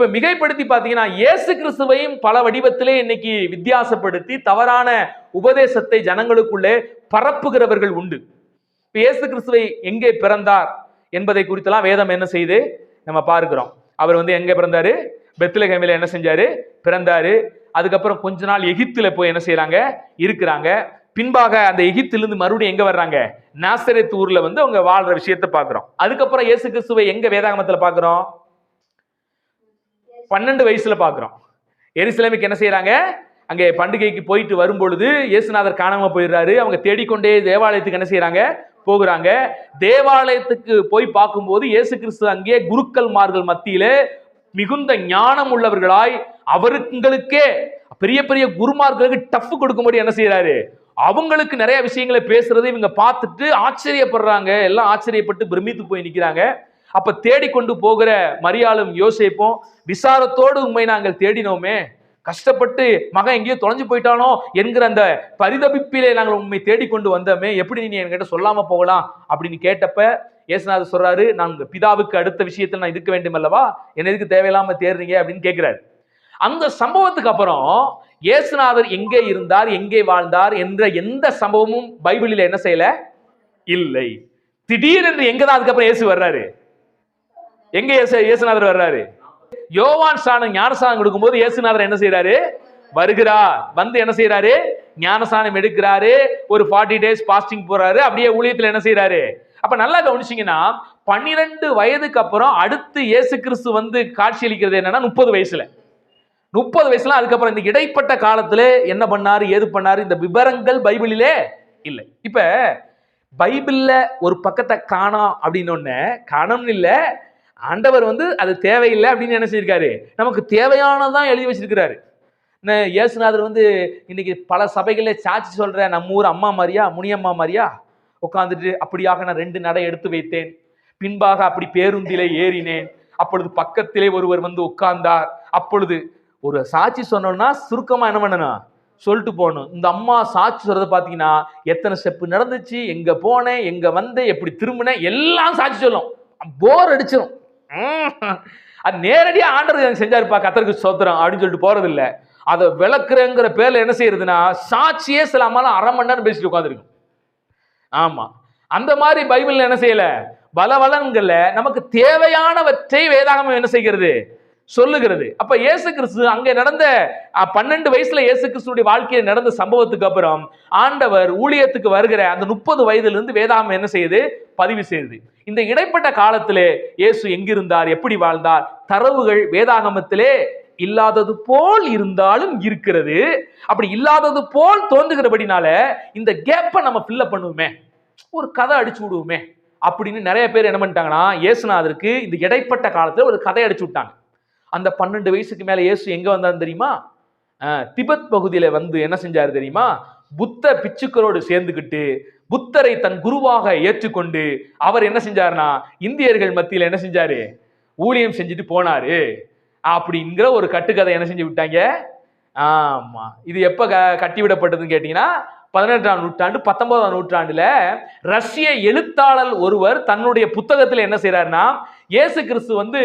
இப்ப மிகைப்படுத்தி பாத்தீங்கன்னா இயேசு கிறிஸ்துவையும் பல வடிவத்திலே இன்னைக்கு வித்தியாசப்படுத்தி தவறான உபதேசத்தை ஜனங்களுக்குள்ளே பரப்புகிறவர்கள் உண்டு. இப்ப இயேசு கிறிஸ்துவை எங்கே பிறந்தார் என்பதை குறித்தெல்லாம் வேதம் என்ன செய்து நம்ம பார்க்கிறோம். அவர் வந்து எங்க பிறந்தாரு? பெத்லகேமில என்ன செஞ்சாரு? பிறந்தாரு. அதுக்கப்புறம் கொஞ்ச நாள் எகிப்துல போய் என்ன செய்யறாங்க இருக்கிறாங்க. பின்பாக அந்த எகிப்திலிருந்து மறுபடியும் எங்க வர்றாங்க? நாசரேத் ஊர்ல வந்து அவங்க வாழ்ற விஷயத்தை பாக்குறோம் அதுக்கப்புறம் இயேசு கிறிஸ்துவை எங்க வேதாகமத்துல பாக்குறோம் பன்னெண்டு வயசுல பார்க்குறோம் எருசலேமுக்கு என்ன செய்யறாங்க அங்கே பண்டிகைக்கு போயிட்டு வரும்பொழுது இயேசுநாதர் காணாம போயிடுறாரு. அவங்க தேடிக்கொண்டே தேவாலயத்துக்கு என்ன செய்யறாங்க போகிறாங்க. தேவாலயத்துக்கு போய் பார்க்கும்போது இயேசு கிறிஸ்து அங்கே குருக்கள்மார்கள் மத்தியில மிகுந்த ஞானம் உள்ளவர்களாய் அவருங்களுக்கே பெரிய பெரிய குருமார்களுக்கு டஃப் கொடுக்கும்படி என்ன செய்யறாரு அவங்களுக்கு நிறைய விஷயங்களை பேசுறது இவங்க பார்த்துட்டு ஆச்சரியப்படுறாங்க. எல்லாம் ஆச்சரியப்பட்டு பிரமித்து போய் நிற்கிறாங்க அப்ப தேடிக்கொண்டு போகிற மரியாளும் யோசிப்போம் விசாரத்தோடு உண்மை நாங்கள் தேடினோமே. கஷ்டப்பட்டு மகன் எங்கேயோ தொலைஞ்சு போயிட்டானோ என்கிற அந்த பரிதபிப்பிலே நாங்கள் உண்மை தேடிக்கொண்டு வந்தோமே. எப்படி நீ என்கிட்ட சொல்லாம போகலாம்? அப்படின்னு கேட்டப்ப இயேசுநாதர் சொல்றாரு நான் உங்க பிதாவுக்கு அடுத்த விஷயத்தில் நான் இருக்க வேண்டும் அல்லவா? என்ன எதுக்கு தேவையில்லாம தேடுறீங்க? அப்படின்னு கேட்கிறாரு அந்த சம்பவத்துக்கு அப்புறம் இயேசுநாதர் எங்கே இருந்தார் எங்கே வாழ்ந்தார் என்ற எந்த சம்பவமும் பைபிளில் என்ன செய்யல? இல்லை. திடீரென்று எங்கதான் அதுக்கப்புறம் இயேசு வர்றாரு? எங்க இயேசு இயேசுநாதர் வர்றாரு? யோவான் ஸ்நானம் ஞானஸ்நானம் கொடுக்கும்போது இயேசுநாதர் என்ன செய்யறாரு வருகிறார் வந்து என்ன செய்யறாரு ஞானஸ்நானம் எடுக்கிறாரு. ஒரு ஃபார்ட்டி டேஸ் பாஸ்டிங் போறாரு. அப்படியே ஊழியத்துல என்ன செய்யறாரு அப்ப நல்லா கவனிச்சிங்கன்னா பன்னிரெண்டு வயதுக்கு அப்புறம் அடுத்து இயேசு கிறிஸ்து வந்து காட்சியளிக்கிறது என்னன்னா முப்பது வயசுல. முப்பது வயசுல அதுக்கப்புறம் இந்த இடைப்பட்ட காலத்துல என்ன பண்ணாரு? ஏது பண்ணாரு? இந்த விவரங்கள் பைபிளிலே இல்லை. இப்ப பைபிள்ல ஒரு பக்கத்தை காணாம் அப்படின்னு ஒன்னு காணோம்னு இல்லை ஆண்டவர் வந்து அது தேவையில்லை அப்படின்னு என்ன நமக்கு தேவையானதான் எழுதி வச்சிருக்கிறாரு. என்ன இயேசுநாதர் வந்து இன்னைக்கு பல சபைகளில் சாட்சி சொல்கிற நம்ம ஊர் அம்மா மாதிரியா முனியம்மா மாதிரியா உட்காந்துட்டு அப்படியாக நான் ரெண்டு நடை எடுத்து வைத்தேன். பின்பாக அப்படி பேருந்திலே ஏறினேன். அப்பொழுது பக்கத்திலே ஒருவர் வந்து உட்கார்ந்தார். அப்பொழுது ஒரு சாட்சி சொன்னோம்னா சுருக்கமாக என்ன பண்ணணும் சொல்லிட்டு போகணும். இந்த அம்மா சாட்சி சொல்கிறத பார்த்தீங்கன்னா எத்தனை ஸ்டெப்பு நடந்துச்சு எங்கே போனேன் எங்கே வந்தேன் எப்படி திரும்பினேன் எல்லாம் சாட்சி சொல்லும். போர் அடிச்சிடும் அது நேரடியாக ஆண்டர் எனக்கு செஞ்சாருப்பா கத்தருக்கு சோத்திரம் அப்படின்னு சொல்லிட்டு போறது இல்லை அதை விளக்குறேங்கிற பேர்ல என்ன செய்யறதுன்னா சாட்சியே சில அம்மாலாம் அரை மணி நேரம் பேசிட்டு உட்காந்துருக்கும் ஆமா. அந்த மாதிரி பைபிள்ல என்ன செய்யல? பலவலன்கள்ல நமக்கு தேவையானவற்றை வேதாகமம் என்ன செய்கிறது? சொல்லுகிறது. அப்ப இயேசு கிறிஸ்து அங்க நடந்த பன்னெண்டு வயசுல இயேசு கிறிஸ்துடைய வாழ்க்கையில் நடந்த சம்பவத்துக்கு அப்புறம் ஆண்டவர் ஊழியத்துக்கு வருகிற அந்த முப்பது வயதுல இருந்து வேதாகமம் என்ன செய்யுது? பதிவு செய்யுது. இந்த இடைப்பட்ட காலத்திலே இயேசு எங்கிருந்தார்? எப்படி வாழ்ந்தார்? தரவுகள் வேதாகமத்திலே இல்லாதது போல் இருந்தாலும் இருக்கிறது. அப்படி இல்லாதது போல் தோன்றுகிறபடினால இந்த கேப்பை நம்ம ஃபில்லப் பண்ணுவோமே. ஒரு கதை அடிச்சு விடுவோமே. அப்படின்னு நிறைய பேர் என்ன பண்ணிட்டாங்கன்னா இயேசுநாதருக்கு இந்த இடைப்பட்ட காலத்துல ஒரு கதை அடிச்சு விட்டாங்க. அந்த பன்னெண்டு வயசுக்கு மேலே இயேசு எங்கே வந்தார் தெரியுமா? திபெத் பகுதியில் வந்து என்ன செஞ்சார் தெரியுமா? புத்த பிச்சுக்களோடு சேர்ந்துக்கிட்டு புத்தரை தன் குருவாக ஏற்றுக்கொண்டு அவர் என்ன செஞ்சாருன்னா இந்தியர்கள் மத்தியில் என்ன செஞ்சாரு? ஊழியம் செஞ்சுட்டு போனாரு. அப்படிங்கிற ஒரு கட்டுக்கதை என்ன செஞ்சு விட்டாங்க? ஆமா. இது எப்ப க- கட்டிவிடப்பட்டதுன்னு கேட்டீங்கன்னா பதினெட்டாம் நூற்றாண்டு பத்தொன்பதாம் நூற்றாண்டுல ரஷ்ய எழுத்தாளர் ஒருவர் தன்னுடைய புத்தகத்துல என்ன செய்யறாருன்னா இயேசு கிறிஸ்து வந்து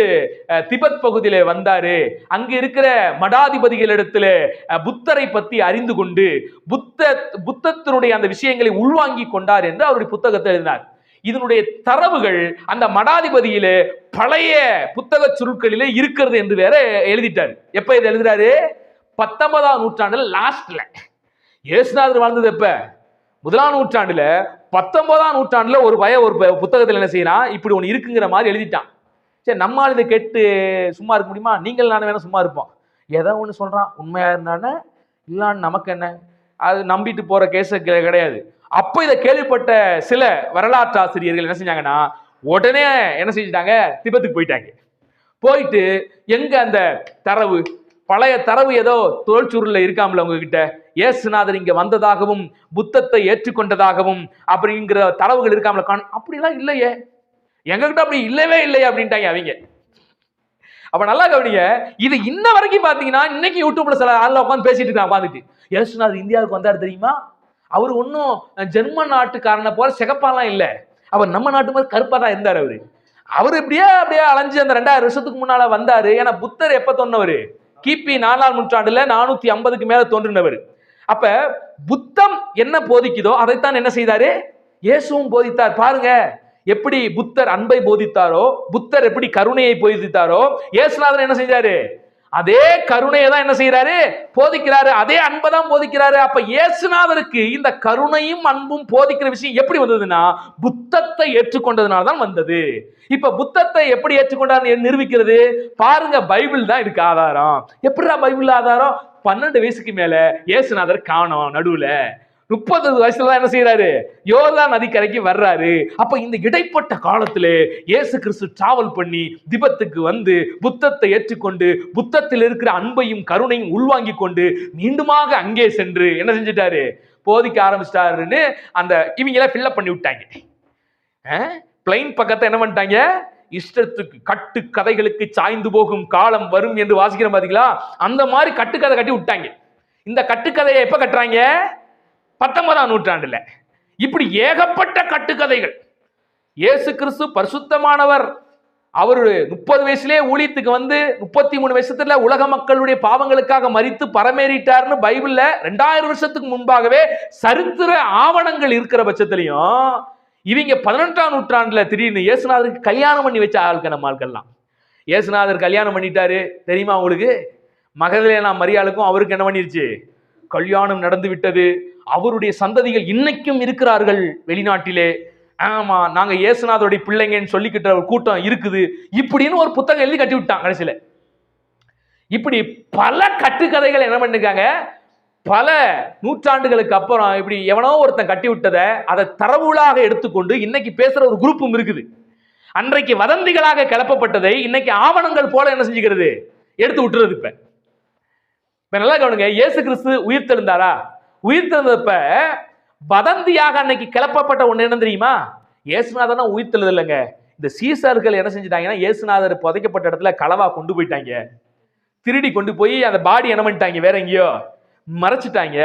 திபெத் பகுதியில வந்தாரு. அங்க இருக்கிற மடாதிபதிகளிடத்துல புத்தரை பத்தி அறிந்து கொண்டு புத்த புத்தத்தினுடைய அந்த விஷயங்களை உள்வாங்கி கொண்டார் என்று அவருடைய புத்தகத்தை எழுதினார். இதனுடைய தரவுகள் அந்த மடாதிபதியிலே பழைய புத்தக சுருட்களிலே இருக்கிறது என்று வேற எழுதிட்டார். எப்ப இது எழுதுறாரு? பத்தொன்பதாம் நூற்றாண்டுல லாஸ்ட்ல. இயேசுநாதர் வாழ்ந்தது எப்ப? முதலாம் நூற்றாண்டுல பத்தொன்பதாம் நூற்றாண்டுல ஒரு பய ஒரு ப- புத்தகத்துல என்ன செய்யறான் இப்படி ஒன்று இருக்குங்கிற மாதிரி எழுதிட்டான். சரி நம்மால் இதை கேட்டு சும்மா இருக்க முடியுமா? நீங்கள் நானும் வேணா சும்மா இருப்போம். ஏதோ ஒன்று சொல்றான். உண்மையா இருந்தானே? இல்லான்னு நமக்கு என்ன? அது நம்பிட்டு போற கேஸ் கிடையாது. அப்போ இதை கேள்விப்பட்ட சில வரலாற்று ஆசிரியர்கள் என்ன செஞ்சாங்கன்னா உடனே என்ன செஞ்சிட்டாங்க? திபெத்துக்கு போயிட்டாங்க. போயிட்டு எங்க அந்த தரவு? பழைய தரவு ஏதோ தோல்சுருள்ல இருக்காமல உங்ககிட்ட? ஏசுநாதர் இங்க வந்ததாகவும் புத்தத்தை ஏற்றுக்கொண்டதாகவும் அப்படிங்கிற தரவுகள் இருக்காமல காண் அப்படிலாம் இல்லையே. எங்ககிட்ட அப்படி இல்லவே இல்லையே அப்படின்ட்டாங்க அவங்க. அப்ப நல்லா கவனிங்க இது இன்ன வரைக்கும் பாத்தீங்கன்னா இன்னைக்கு யூடியூப்ல சில ஆள்ல உட்காந்து பேசிட்டு இருக்காங்க உட்காந்துட்டு ஏசுநாதர் இந்தியாவுக்கு வந்தாரு தெரியுமா? அவர் ஒன்றும் ஜெர்மன் நாட்டுக்காரனை போல சிகப்பாலாம் இல்லை. அவர் நம்ம நாட்டு மாதிரி கருப்பா தான் இருந்தார் அவரு. அவர் இப்படியே அப்படியே அலைஞ்சு அந்த ரெண்டாயிரம் வருஷத்துக்கு முன்னால வந்தாரு. ஏன்னா புத்தர் எப்ப தொன்னவர்? கிபி நாலாம் நூற்றாண்டுல நானூத்தி ஐம்பதுக்கு மேல தோன்றினவர். அப்ப புத்தம் என்ன போதிக்குதோ அதைத்தான் என்ன செய்தாரு? இயேசுவும் போதித்தார். பாருங்க எப்படி புத்தர் அன்பை போதித்தாரோ புத்தர் எப்படி கருணையை போதித்தாரோ இயேசுநாதன் என்ன செஞ்சாரு அதே கருணையை தான் என்ன செய்யறாரு போதிக்கிறாரு. அதே அன்பை தான் போதிக்கிறாரு. அப்ப இயேசுநாதருக்கு இந்த கருணையும் அன்பும் போதிக்கிற விஷயம் எப்படி வந்ததுன்னா புத்தத்தை ஏற்றுக்கொண்டதுனால தான் வந்தது. இப்ப புத்தத்தை எப்படி ஏற்றுக்கொண்டார் நிரூபிக்கிறது? பாருங்க பைபிள் தான் இதுக்கு ஆதாரம். எப்படிடா பைபிள் ஆதாரம்? பன்னெண்டு வயசுக்கு மேல இயேசுநாதர் காணோம் நடுவுல. முப்பது வயசுல தான் என்ன செய்யறாரு யோர்தான் நதிக்கரைக்கு வர்றாரு. அப்ப இந்த இடைப்பட்ட காலத்திலே இயேசு கிறிஸ்து டிராவல் பண்ணி திபத்துக்கு வந்து புத்தத்தை ஏற்றுக்கொண்டு புத்தத்தில் இருக்கிற அன்பையும் கருணையும் உள்வாங்கி கொண்டு மீண்டுமாக அங்கே சென்று என்ன செஞ்சிட்டாரு? போதிக்க ஆரம்பிச்சிட்டாருன்னு அந்த இவங்கள ஃபில்லப் பண்ணி விட்டாங்க. பிளைன் பக்கத்தை என்ன பண்ணிட்டாங்க? இஷ்டத்துக்கு கட்டு கதைகளுக்கு சாய்ந்து போகும் காலம் வரும் என்று வாசிக்கிறோம் பாத்தீங்களா? அந்த மாதிரி கட்டுக்கதை கட்டி விட்டாங்க. இந்த கட்டுக்கதையை எப்ப கட்டுறாங்க? பத்தொன்பதாம் நூற்றாண்டுல. இப்படி ஏகப்பட்ட கட்டுக்கதைகள். இயேசு கிறிஸ்து பரிசுத்தமானவர். அவர் முப்பது வயசுலே ஊழியத்துக்கு வந்து முப்பத்தி மூணு வருஷத்துல உலக மக்களுடைய பாவங்களுக்காக மறித்து பரமேறிட்டார்னு பைபிள்ல ரெண்டாயிரம் வருஷத்துக்கு முன்பாகவே சரித்திர ஆவணங்கள் இருக்கிற பட்சத்திலையும் இவங்க பதினெட்டாம் நூற்றாண்டுல திடீர்னு இயேசுநாதருக்கு கல்யாணம் பண்ணி வச்ச ஆளுக்கு நம்ம ஆட்கள்லாம் இயேசுநாதர் கல்யாணம் பண்ணிட்டாரு. தெரியுமா உங்களுக்கு? நான் மரியாளுக்கும் அவருக்கு என்ன பண்ணிருச்சு? கல்யாணம் நடந்து விட்டது அவருடைய சந்ததிகள் இன்னைக்கும் இருக்கிறார்கள் வெளிநாட்டிலே. ஆமா நாங்க இயேசுநாதருடைய பிள்ளைங்கன்னு சொல்லிக்கிட்ட ஒரு கூட்டம் இருக்குது. இப்படின்னு ஒரு புத்தகம் எழுதி கட்டி விட்டான் கடைசியில. இப்படி பல கட்டுக்கதைகள் என்ன பண்ணிருக்காங்க? பல நூற்றாண்டுகளுக்கு அப்புறம் இப்படி எவனோ ஒருத்தன் கட்டி விட்டதை அதை தரவுகளாக எடுத்துக்கொண்டு இன்னைக்கு பேசுற ஒரு குரூப்பும் இருக்குது. அன்றைக்கு வதந்திகளாக கிளப்பப்பட்டதை இன்னைக்கு ஆவணங்கள் போல என்ன செஞ்சுக்கிறது? எடுத்து விட்டுறது இப்ப. இப்ப நல்லா கவனிங்க இயேசு கிறிஸ்து உயிர் தெழுந்தாரா உயிர் தந்தப்ப வதந்தியாக அன்னைக்கு கிளப்பப்பட்ட ஒண்ணு என்ன தெரியுமா? இயேசுநாதனா உயிர் தெழுது இல்லைங்க இந்த சீசர்கள் என்ன செஞ்சுட்டாங்கன்னா இயேசுநாதர் புதைக்கப்பட்ட இடத்துல களவா கொண்டு போயிட்டாங்க. திருடி கொண்டு போய் அந்த பாடி என்ன பண்ணிட்டாங்க வேற எங்கேயோ மறைச்சிட்டாங்க.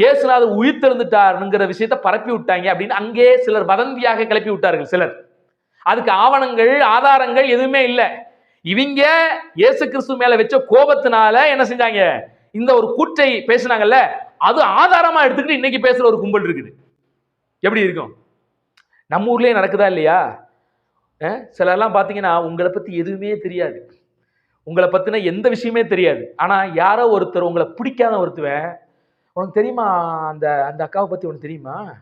இயேசுநாதர் உயிர் தெழுந்துட்டாருங்கிற விஷயத்த பரப்பி விட்டாங்க அப்படின்னு அங்கே சிலர் வதந்தியாக கிளப்பி விட்டார்கள் சிலர். அதுக்கு ஆவணங்கள் ஆதாரங்கள் எதுவுமே இல்லை. இவங்க இயேசு கிறிஸ்து மேல வச்ச கோபத்தினால என்ன செஞ்சாங்க? இந்த ஒரு கூற்றை பேசினாங்கல்ல அது ஆதாரமா எடுத்துக்கிட்டு இன்னைக்கு பேசுற ஒரு கும்பல் இருக்குது. எப்படி இருக்கும்? நம்ம ஊர்லயே நடக்குதா இல்லையா? சிலர்லாம் பார்த்தீங்கன்னா உங்களை பத்தி எதுவுமே தெரியாது. உங்களை பத்தின எந்த விஷயமே தெரியாது. ஆனா யாரோ ஒருத்தர் உங்களை பிடிக்காத ஒருத்தவன் உனக்கு தெரியுமா? அந்த அந்த அக்காவை பத்தி உனக்கு தெரியுமா?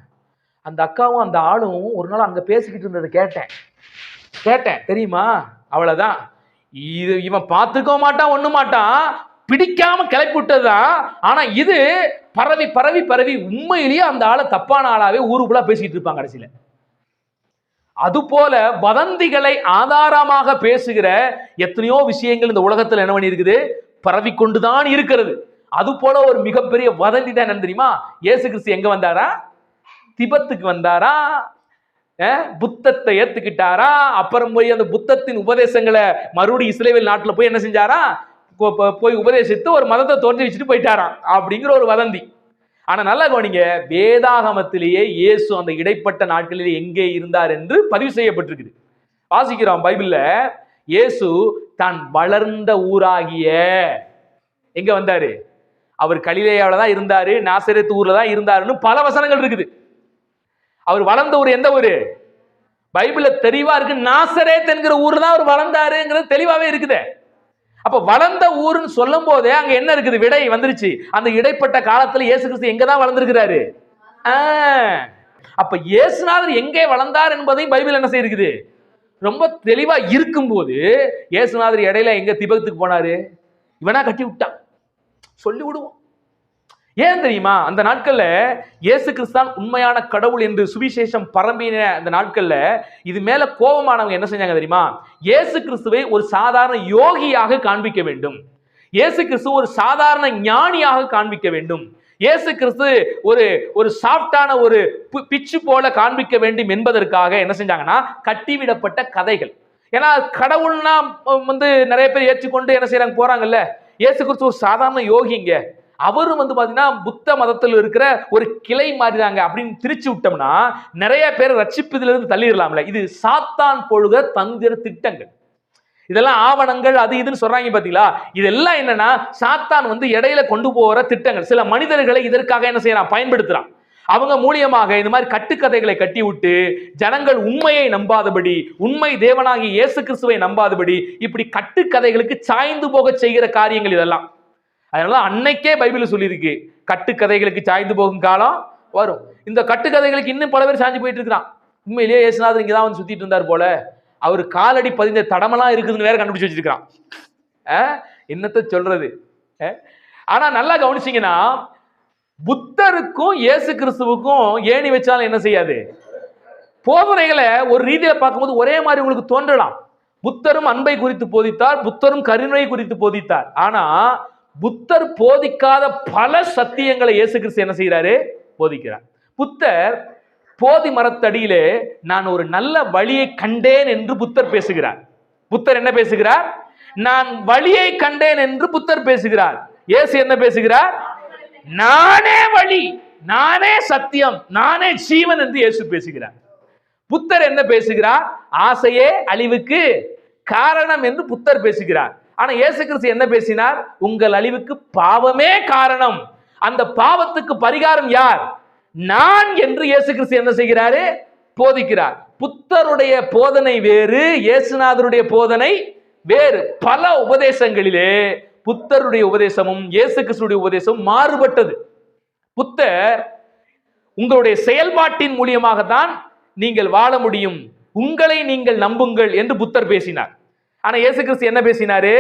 அந்த அக்காவும் அந்த ஆளும் ஒரு நாள் அங்க பேசிக்கிட்டு இருந்ததை கேட்டேன். கேட்டேன். தெரியுமா? அவ்வளவுதான். இது இவன் பார்த்துக்க மாட்டான் ஒண்ணு மாட்டான். பிடிக்காம கிளப்பிவிட்டது? தான் ஆனா இது பரவி பரவி பரவி உண்மையிலேயே அந்த ஆளை தப்பான ஆளாவே ஊருக்குள்ள பேசிட்டு இருப்பாங்க கடைசியில. அதுபோல வதந்திகளை ஆதாரமாக பேசுகிற எத்தனையோ விஷயங்கள் இந்த உலகத்தில் என்ன பண்ணியிருக்குது? பரவி கொண்டுதான் இருக்கிறது. அது போல ஒரு மிகப்பெரிய வதந்தி தான் என்ன தெரியுமா? இயேசு கிறிஸ்து எங்க வந்தாரா? திபத்துக்கு வந்தாரா? புத்தத்தை ஏத்துக்கிட்டாரா? அப்புறம் போய் அந்த புத்தத்தின் உபதேசங்களை மறுபடியும் இஸ்ரேவேல் நாட்டில் போய் என்ன செஞ்சாரா? போய் உபதேசித்து ஒரு மதத்தை தோன்றி வச்சுட்டு போயிட்டாராம் அப்படிங்கிற ஒரு வதந்தி. ஆனா நல்லா கவனிங்க வேதாகமத்திலேயே இயேசு அந்த இடைப்பட்ட நாட்களிலே எங்கே இருந்தார் என்று பதிவு செய்யப்பட்டிருக்குது. வாசிக்கிறோம் பைபிள்ல இயேசு தான் வளர்ந்த ஊராகிய எங்க வந்தாரு? அவர் கலிலேயாவில தான் இருந்தாரு நாசரேத் ஊர்ல தான் இருந்தாருன்னு பல வசனங்கள் இருக்குது. அவர் வளர்ந்த ஊர் எந்த ஊரு? பைபிளில் தெளிவா இருக்கு நாசரேத் என்கிற ஊர் தான் அவர் வளர்ந்தாருங்கிறது தெளிவாவே இருக்குது. அப்ப வளர்ந்த ஊருன்னு சொல்லும் போதே அங்க என்ன இருக்குது? விடை வந்துருச்சு. அந்த இடைப்பட்ட காலத்துல இயேசு கிறிஸ்து எங்க தான் வளர்ந்துருக்கிறாரு? அப்ப இயேசுநாதர் எங்கே வளர்ந்தார் என்பதையும் பைபிள் என்ன செய்யிருக்குது ரொம்ப தெளிவா இருக்கும்போது இயேசுநாதர் இடையில எங்க திபகத்துக்கு போனாரு? இவனா கட்டி விட்டான். சொல்லி விடுவோம் ஏன் தெரியுமா? அந்த நாட்கள்ல இயேசு கிறிஸ்தான் உண்மையான கடவுள் என்று சுவிசேஷம் பரம்பின அந்த நாட்கள்ல இது மேல கோபமானவங்க என்ன செஞ்சாங்க தெரியுமா? இயேசு கிறிஸ்துவை ஒரு சாதாரண யோகியாக காண்பிக்க வேண்டும். இயேசு கிறிஸ்து ஒரு சாதாரண ஞானியாக காண்பிக்க வேண்டும். இயேசு கிறிஸ்து ஒரு ஒரு சாஃப்டான ஒரு பி- பிச்சு போல காண்பிக்க வேண்டும் என்பதற்காக என்ன செஞ்சாங்கன்னா கட்டிவிடப்பட்ட கதைகள். ஏன்னா கடவுள்னா வந்து நிறைய பேர் ஏற்றுக்கொண்டு என்ன செய்யறாங்க போறாங்கல்ல. இயேசு கிறிஸ்து ஒரு சாதாரண யோகிங்க அவரும் வந்து பார்த்தீங்கன்னா புத்த மதத்தில் இருக்கிற ஒரு கிளை மாதிரி தாங்க அப்படின்னு திரிச்சு விட்டோம்னா நிறைய பேர் ரட்சிப்பதிலிருந்து தள்ளிடலாம்ல. இது சாத்தான் பொழுத தந்திர திட்டங்கள். இதெல்லாம் ஆவணங்கள் அது இதுன்னு சொல்றாங்க பாத்தீங்களா? இதெல்லாம் என்னன்னா சாத்தான் வந்து இடையில கொண்டு போகிற திட்டங்கள். சில மனிதர்களை இதற்காக என்ன செய்யறான்? பயன்படுத்துறான். அவங்க மூலியமாக இந்த மாதிரி கட்டுக்கதைகளை கட்டி விட்டு ஜனங்கள் உண்மையை நம்பாதபடி உண்மை தேவனாகி இயேசு கிறிஸ்துவை நம்பாதபடி இப்படி கட்டுக்கதைகளுக்கு சாய்ந்து போக செய்கிற காரியங்கள் இதெல்லாம். அதனால அன்னைக்கே பைபிள் சொல்லியிருக்கு. கட்டுக்கதைகளுக்கு சாய்ந்து போகும் காலம் வரும். இந்த கட்டுக்கதைகளுக்கு இன்னும் பல பேர் சாஞ்சு போயிட்டு இருக்கிறான். உண்மையிலேயே இயேசுநாதர் இங்கே தான் வந்து சுத்திட்டு இருந்தார் போல. அவர் காலடி பதிந்த தடமெல்லாம் இருக்குதுன்னு வேற கண்டுபிடிச்சு வச்சிருக்கிறான். என்னத்தை என்னத்த சொல்றது? ஆனால் ஆனா நல்லா கவனிச்சிங்கன்னா புத்தருக்கும் இயேசு கிறிஸ்துவுக்கும் ஏணி வச்சாலும் என்ன செய்யாது? போதனைகளை ஒரு ரீதியில பார்க்கும்போது ஒரே மாதிரி உங்களுக்கு தோன்றலாம். புத்தரும் அன்பை குறித்து போதித்தார் புத்தரும் கருணை குறித்து போதித்தார். ஆனா புத்தர் போதிக்காத பல சத்தியங்களை இயேசு கிறிஸ்து என்ன செய்கிறாரு? போதிக்கிறார். புத்தர் போதி மரத்தடியிலே நான் ஒரு நல்ல வழியை கண்டேன் என்று புத்தர் பேசுகிறார். புத்தர் என்ன பேசுகிறார்? நான் வழியை கண்டேன் என்று புத்தர் பேசுகிறார். இயேசு என்ன பேசுகிறார்? நானே வழி நானே சத்தியம் நானே ஜீவன் என்று இயேசு பேசுகிறார். புத்தர் என்ன பேசுகிறார்? ஆசையே அழிவுக்கு காரணம் என்று புத்தர் பேசுகிறார். ஆனா இயேசு கிறிஸ்து என்ன பேசினார்? உங்கள் அழிவுக்கு பாவமே காரணம். அந்த பாவத்துக்கு பரிகாரம் யார்? நான் என்று இயேசு கிறிஸ்து என்ன செய்கிறாரு? போதிக்கிறார். புத்தருடைய போதனை வேறு இயேசுநாதருடைய போதனை வேறு. பல உபதேசங்களிலே புத்தருடைய உபதேசமும் இயேசு கிறிஸ்துடைய உபதேசமும் மாறுபட்டது. புத்தர் உங்களுடைய செயல்பாட்டின் மூலியமாக தான் நீங்கள் வாழ முடியும். உங்களை நீங்கள் நம்புங்கள் என்று புத்தர் பேசினார். ஆனா இயேசு கிறிஸ்து என்ன பேசினாரு?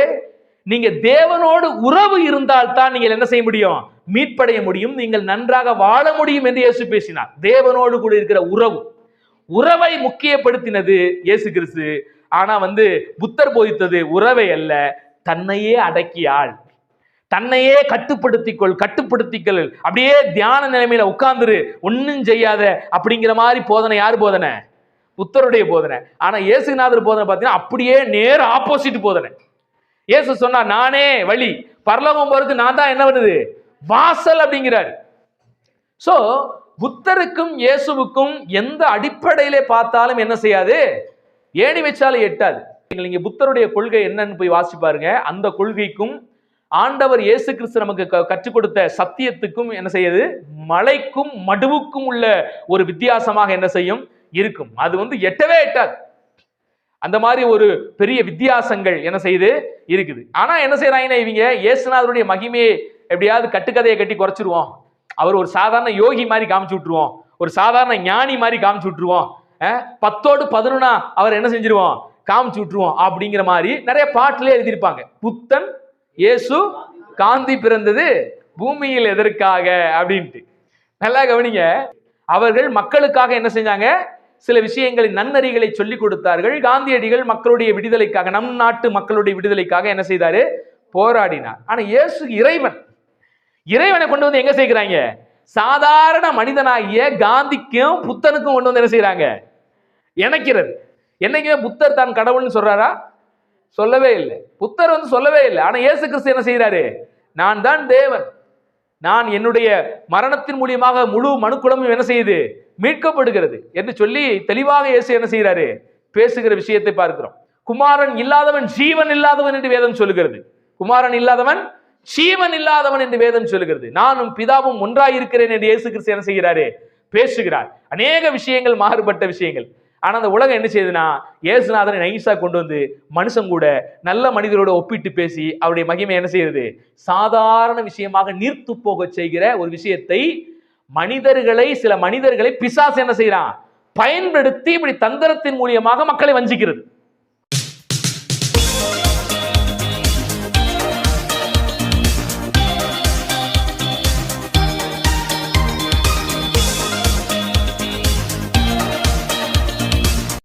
நீங்க தேவனோடு உறவு இருந்தால் தான் நீங்கள் என்ன செய்ய முடியும்? மீட்படைய முடியும். நீங்கள் நன்றாக வாழ முடியும் என்று இயேசு பேசினார். தேவனோடு கூட இருக்கிற உறவு. உறவை முக்கியப்படுத்தினது இயேசு கிறிஸ்து ஆனா வந்து புத்தர் போதித்தது உறவை அல்ல தன்னையே அடக்கியாள் தன்னையே கட்டுப்படுத்திக்கொள் கட்டுப்படுத்திக்கொள். அப்படியே தியான நிலைமையில உட்கார்ந்துரு. ஒன்னும் செய்யாத அப்படிங்கிற மாதிரி போதனை யார் போதனை? புத்தருடைய போதனை. ஆனா இயேசுநாதர் போதனை பார்த்தீங்கன்னா அப்படியே நேர் ஆப்போசிட் போதனை. இயேசு சொன்னா நானே வழி. பரலோகம் போறதுக்கு நான் தான். என்ன பண்ணுது? வாசல் அப்படிங்கிறார். சோ புத்தருக்கும் இயேசுவுக்கும் எந்த அடிப்படையிலே பார்த்தாலும் என்ன செய்யாது? ஏணி வச்சாலும் எட்டாது. நீங்கள் இங்கே புத்தருடைய கொள்கை என்னன்னு போய் வாசி பாருங்க. அந்த கொள்கைக்கும் ஆண்டவர் இயேசு கிறிஸ்து நமக்கு க- கற்றுக் கொடுத்த சத்தியத்துக்கும் என்ன செய்யுது? மலைக்கும் மடுவுக்கும் உள்ள ஒரு வித்தியாசமாக என்ன செய்யும்? இருக்கும். அது வந்து எட்டவே எட்டாது. அந்த மாதிரி ஒரு பெரிய வித்தியாசங்கள் என்ன செய்யுது இருக்குது. ஆனா என்ன செய்யறாங்கன்னா இவங்க இயேசுநாதருடைய மகிமையை எப்படியாவது கட்டுக்கதையை கட்டி குறைச்சிருவோம். அவர் ஒரு சாதாரண யோகி மாதிரி காமிச்சு விட்டுருவோம். ஒரு சாதாரண ஞானி மாதிரி காமிச்சு விட்டுருவோம். பத்தோடு பதினொன்னா அவர் என்ன செஞ்சிருவோம்? காமிச்சு விட்டுருவோம் அப்படிங்கிற மாதிரி நிறைய பாட்டிலே எழுதியிருப்பாங்க. புத்தன் இயேசு காந்தி பிறந்தது பூமியில் எதற்காக? அப்படின்ட்டு. நல்லா கவனிங்க. அவர்கள் மக்களுக்காக என்ன செஞ்சாங்க? சில விஷயங்களின் நன்னறிகளை சொல்லிக் கொடுத்தார்கள். காந்தியடிகள் மக்களுடைய விடுதலைக்காக நம் நாட்டு மக்களுடைய விடுதலைக்காக என்ன செய்தாரு? போராடினார். ஆனா இயேசு இறைவன். இறைவனை கொண்டு வந்து எங்க சேர்க்கிறாங்க? சாதாரண மனிதனாகிய காந்திக்கும் புத்தனுக்கும் கொண்டு வந்து என்ன செய்யறாங்க இணைக்கிறது. என்னைக்குமே புத்தர் தான் கடவுள்னு சொல்றாரா? சொல்லவே இல்லை. புத்தர் வந்து சொல்லவே இல்லை. ஆனா இயேசு கிறிஸ்து என்ன செய்யறாரு நான் தான் தேவன். நான் என்னுடைய மரணத்தின் மூலியமாக முழு மனுக்குளமும் என்ன செய்யுது? மீட்கப்படுகிறது என்று சொல்லி தெளிவாக இயேசு என்ன செய்கிறாரு? பேசுகிற விஷயத்தை பார்க்கிறோம். குமாரன் இல்லாதவன் ஜீவன் இல்லாதவன் என்று வேதம் சொல்லுகிறது. குமாரன் இல்லாதவன் ஜீவன் இல்லாதவன் என்று வேதம் சொல்லுகிறது. நானும் பிதாவும் ஒன்றாய் இருக்கிறேன் என்று இயேசு கிறிஸ்து என்ன செய்கிறாரு? பேசுகிறார். அநேக விஷயங்கள் மாறுபட்ட விஷயங்கள். ஆனா அந்த உலகம் என்ன செய்யுதுன்னா இயேசுநாதனை நைஸா கொண்டு வந்து மனுஷன் கூட நல்ல மனிதரோட ஒப்பிட்டு பேசி அவருடைய மகிமை என்ன செய்யுது? சாதாரண விஷயமாக நீர்த்து போக செய்கிற ஒரு விஷயத்தை மனிதர்களை சில மனிதர்களை பிசாசு என்ன செய்யறான் பயன்படுத்தி இப்படி தந்திரத்தின் மூலியமாக மக்களை வஞ்சிக்கிறது.